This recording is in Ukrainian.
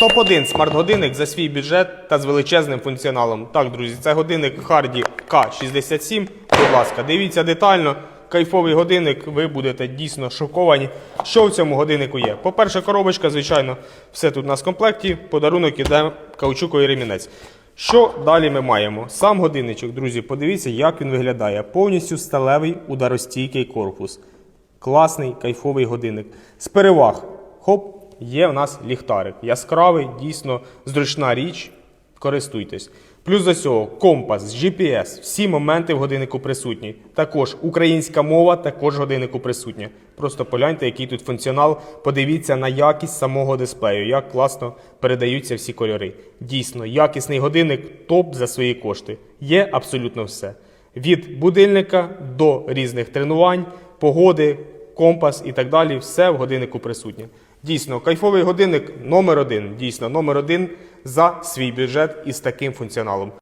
Топ-1 смарт-годинник за свій бюджет та з величезним функціоналом. Так, друзі, це годинник Hardy K67. Будь ласка, дивіться детально. Кайфовий годинник, ви будете дійсно шоковані, що в цьому годиннику є. По-перше, коробочка, звичайно, все тут у нас в комплекті. Подарунок іде каучуковий ремінець. Що далі ми маємо? Сам годинничок, друзі, подивіться, як він виглядає. Повністю сталевий ударостійкий корпус. Класний кайфовий годинник. З переваг. Хоп, є в нас ліхтарик. Яскравий, дійсно зручна річ. Користуйтесь. Плюс до цього компас, GPS, всі моменти в годиннику присутні. Також українська мова також в годиннику присутня. Просто погляньте, який тут функціонал. Подивіться на якість самого дисплею, як класно передаються всі кольори. Дійсно, якісний годинник топ за свої кошти. Є абсолютно все. Від будильника до різних тренувань, погоди, компас і так далі. Все в годиннику присутнє. Дійсно, кайфовий годинник номер один. Дійсно, номер один за свій бюджет із таким функціоналом.